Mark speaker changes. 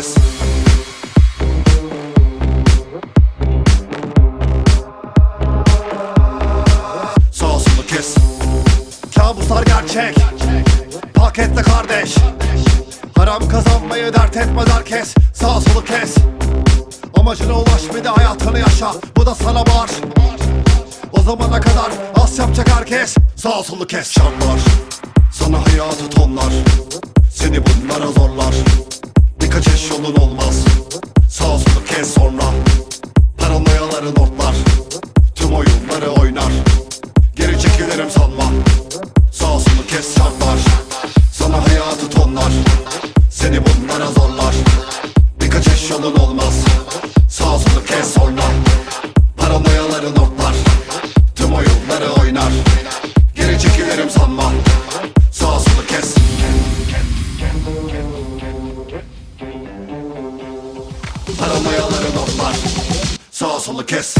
Speaker 1: Yes. Sağ olsun kes. Kabuslar gerçek. Pakette kardeş. Haram kazanmayı dert etmez herkes. Sağ solu kes. Amacına ulaş bir de hayatını yaşa. Bu da sana var. O zamana kadar az yapacak herkes. Sağ solu kes. Şartlar. Sana hayatı tonlar. Seni bunlara zorlar yolun olmaz. Sağ solu kes sonra. Paranoyaların ortlar Tüm oyunları oynar. Geri çekilirim sanma. Sağ solu kes şartlar. Sana hayatı tonlar. Seni bunlara zorlar. Birkaç eş yolun olmaz. Sağ solu kes sonra. Paranoyaların ortlar Tüm oyunları oynar. Geri çekilirim sanma. Sağ solu kes Paranoyaların ortlar Sağ solu kes